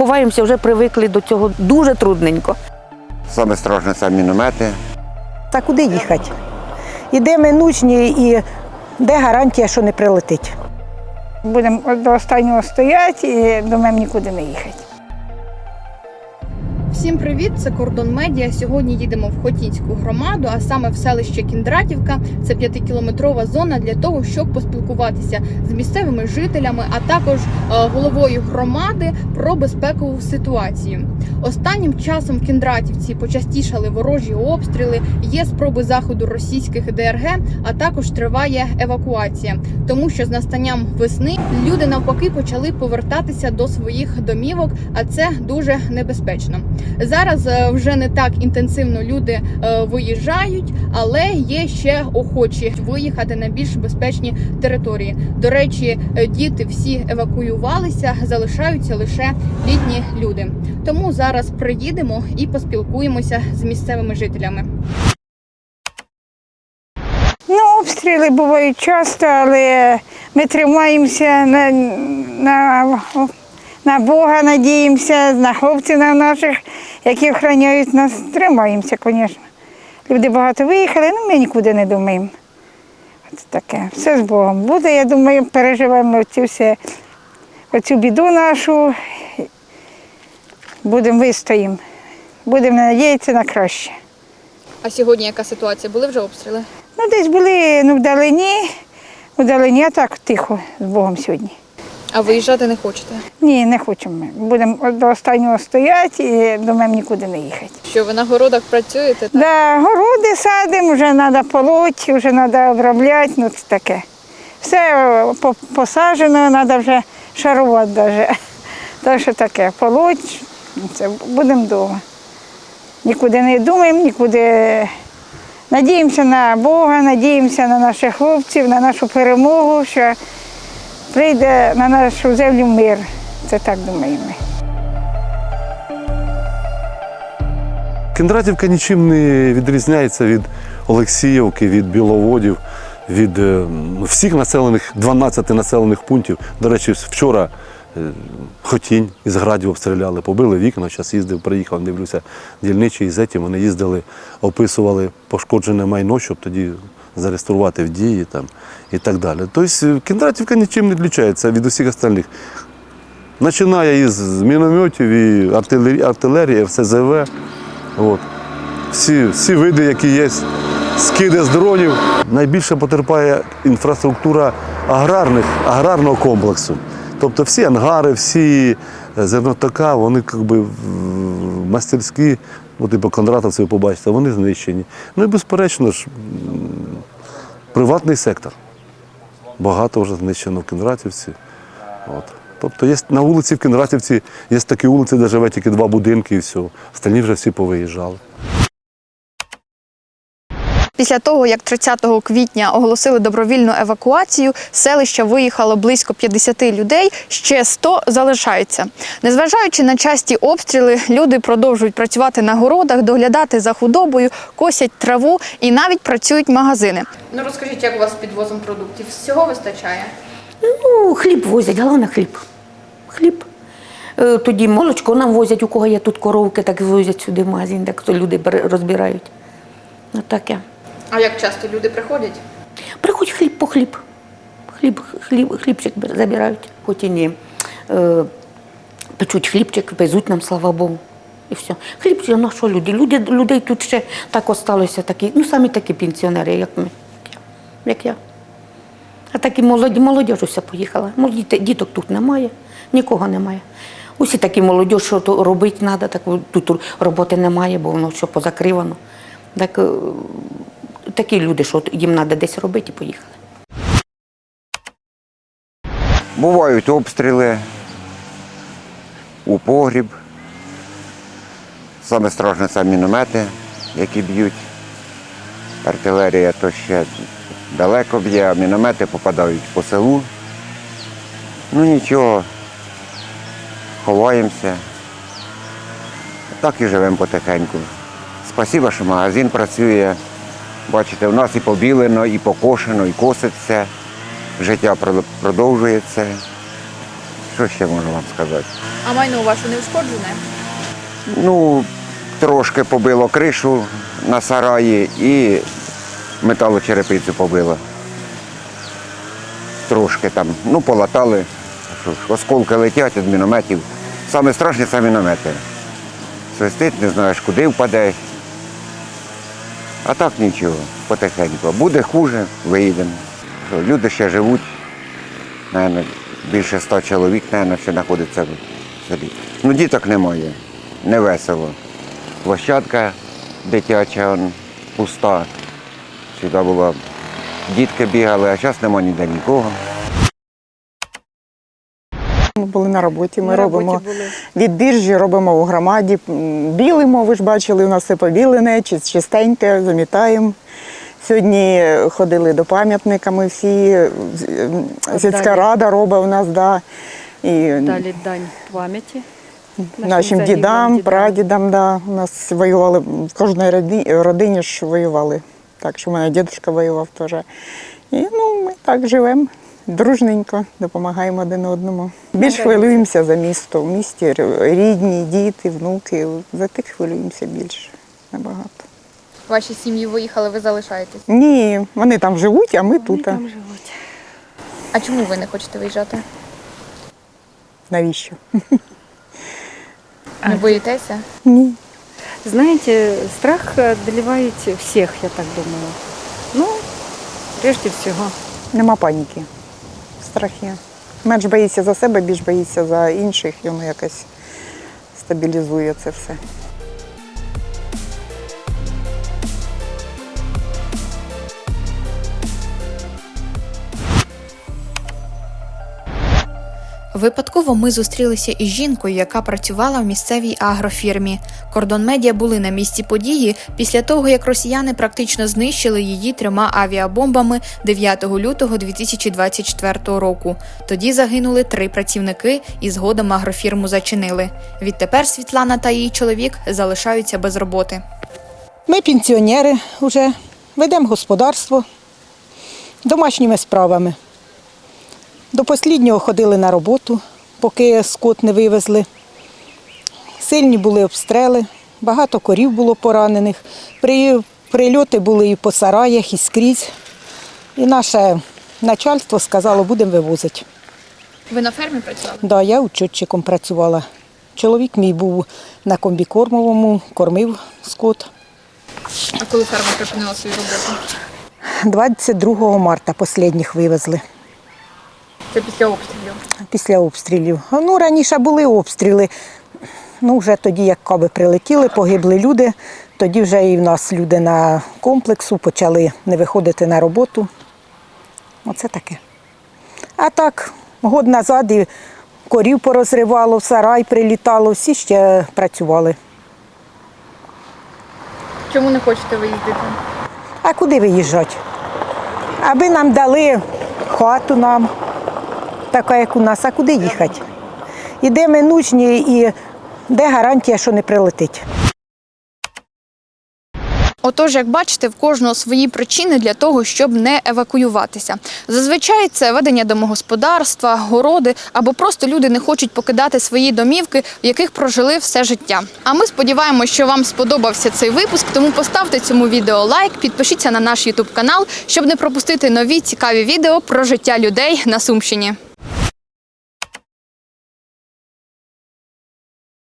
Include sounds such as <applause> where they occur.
ховаємося, вже привикли до цього дуже трудненько. Саме страшне це міномети. Та куди їхати? Іде минучні і де гарантія, що не прилетить. Будемо до останнього стояти і думаємо нікуди не їхати. Всім привіт! Це Кордон Медіа. Сьогодні їдемо в Хотінську громаду, а саме в селище Кіндратівка. Це п'ятикілометрова зона для того, щоб поспілкуватися з місцевими жителями, а також е, головою громади про безпекову ситуацію. Останнім часом в Кіндратівці почастішали ворожі обстріли, є спроби заходу російських ДРГ, а також триває евакуація, тому що з настанням весни люди навпаки почали повертатися до своїх домівок, а це дуже небезпечно. Зараз е, вже не так інтенсивно люди е, виїжджають, але є ще охочі виїхати на більш безпечні території. До речі, е, діти всі евакуювалися, залишаються лише літні люди. Тому зараз приїдемо і поспілкуємося з місцевими жителями. Ну, обстріли бувають часто, але ми тримаємося на, на, на Бога, надіємося, на хлопців на наших, які охороняють нас. Тримаємося, звісно. Люди багато виїхали, ну ми нікуди не думаємо. От таке. Все з Богом буде. Я думаю, переживемо цю, все, оцю біду нашу. Будемо вистоїмо. Будемо надіятися на краще. А сьогодні яка ситуація? Були вже обстріли? Ну, десь були ну, вдалині, вдалині, а так тихо з Богом сьогодні. А виїжджати не хочете? Ні, не хочемо ми. Будемо до останнього стояти і думаємо нікуди не їхати. Що ви на городах працюєте? Так? Да, городи садимо, вже треба полоть, вже треба обробляти, ну це таке. Все по- посаджено, треба вже шарувати навіть. <laughs> Так що таке, полоть, це будемо вдома. Нікуди не думаємо, нікуди. Надіємося на Бога, надіємося на наших хлопців, на нашу перемогу, що прийде на нашу землю мир. Це так думаємо. Кіндратівка нічим не відрізняється від Олексіївки, від Біловодів, від е, всіх населених 12 населених пунктів. До речі, вчора е, Хотінь із градів обстріляли, побили вікна. Зараз їздив, приїхав, дивлюся, дільничий із етім. Вони їздили, описували пошкоджене майно, щоб тоді зареєструвати в дії там, і так далі. Тобто е, Кіндратівка нічим не відрізняється від усіх остальних. Починає із мінометів і артилерії, артилерії РСЗВ. От. Всі, всі види, які є, скиди з дронів. Найбільше потерпає інфраструктура аграрних, аграрного комплексу. Тобто всі ангари, всі е, зернотока, вони якби мастерські, ну, типу Кондратовці, ви побачите, вони знищені. Ну і безперечно ж, приватний сектор. Багато вже знищено в Кінратівці. От. Тобто є на вулиці в Кінратівці є такі вулиці, де живе тільки два будинки і все. Остальні вже всі повиїжджали. Після того, як 30 квітня оголосили добровільну евакуацію, з селища виїхало близько 50 людей, ще 100 залишаються. Незважаючи на часті обстріли, люди продовжують працювати на городах, доглядати за худобою, косять траву і навіть працюють магазини. Ну розкажіть, як у вас з підвозом продуктів? Всього вистачає? Ну, хліб возять, головне хліб. Хліб. Е, Тоді молочко нам возять, у кого є тут коровки, так возять сюди в магазин, так то люди бере- розбирають. Ну таке. А як часто люди приходять? Приходь хліб по хліб. Хліб, хліб, хлібчик забирають, хоч і ні. Е, печуть хлібчик, везуть нам, слава Богу. І все. Хліб, ну що люди? люди? Людей тут ще так осталося, такі, ну самі такі пенсіонери, як ми, як я. А такі молоді, молодь уся поїхала. Діток тут немає, нікого немає. Усі такі молоді, що то робити треба, так тут роботи немає, бо воно все позакривано. Так, е, такі люди, що їм треба десь робити, і поїхали. Бувають обстріли у погріб. Саме страшне це міномети, які б'ють. Артилерія то ще далеко б'є, а міномети попадають по селу. Ну нічого, ховаємося. Так і живемо потихеньку. Спасибо, що магазин працює. Бачите, у нас і побілено, і покошено, і коситься. Життя продовжується. що ще можу вам сказати? А майно ваше не ушкоджене? Ну, трошки побило кришу на сараї і металочерепицю побило. Трошки там, ну, полатали. Що ж, осколки летять від мінометів. Саме страшне це міномети. Свистить, не знаєш, куди впаде. А так нічого, потихеньку. Буде хуже, виїдемо. Люди ще живуть. Наверное, більше ста чоловік, наверное, ще знаходиться в селі. Ну, діток немає, не весело. Площадка дитяча пуста. Сюди було дітки бігали, а зараз немає ніде нікого. Ми були на роботі. Ми На робимо були. від біржі, робимо у громаді. Білимо, ви ж бачили, у нас все побілене, чистеньке, замітаємо. Сьогодні ходили до пам'ятника, ми всі, сільська рада робить у нас, да. І Далі дань пам'яті. нашим загиблим дідам, прадідам, да. У нас воювали, в кожній родині ж воювали. Так що в мене дідусь воював теж. І ну, ми так живемо. Дружненько допомагаємо один одному. Більш хвилюємося за місто. В місті рідні, діти, внуки. За тих хвилюємося більше набагато. Ваші сім'ї виїхали, ви залишаєтесь. Ні, вони там живуть, а ми тут. Там живуть. А чому ви не хочете виїжджати? Навіщо? Не боїтеся? Ні. Знаете, страх одолевает всех, я так думаю. Ну, прежде всего. Нема паніки. Страх. Менш боїться за себе, більш боїться за інших, йому якось стабілізує це все. Випадково ми зустрілися із жінкою, яка працювала в місцевій агрофірмі. Кордон медіа були на місці події після того, як росіяни практично знищили її трьома авіабомбами 9 лютого 2024 року. Тоді загинули три працівники і згодом агрофірму зачинили. Відтепер Світлана та її чоловік залишаються без роботи. Ми пенсіонери вже ведемо господарство домашніми справами. До останнього ходили на роботу, поки скот не вивезли. Сильні були обстріли, багато корів було поранених. При, прильоти були і по сараях, і скрізь. І наше начальство сказало, будемо вивозити. Ви на фермі працювали? Да, я учетчиком працювала. Чоловік мій був на комбікормовому, кормив скот. А коли ферма припинила свою роботу? 22 марта останніх вивезли. Це після обстрілів. після обстрілів. Ну, раніше були обстріли. Ну, вже тоді, як каби прилетіли, погибли люди. Тоді вже і в нас люди на комплексу почали не виходити на роботу. Оце таке. А так, год назад і корів порозривало, в сарай прилітало, всі ще працювали. Чому не хочете виїздити? А куди виїжджати? Аби нам дали хату нам, така як у нас, а куди їхати? І де ми нужні, і де гарантія, що не прилетить. Отож, як бачите, в кожного свої причини для того, щоб не евакуюватися. Зазвичай це ведення домогосподарства, городи або просто люди не хочуть покидати свої домівки, в яких прожили все життя. А ми сподіваємося, що вам сподобався цей випуск. Тому поставте цьому відео лайк, підпишіться на наш Ютуб канал, щоб не пропустити нові цікаві відео про життя людей на Сумщині.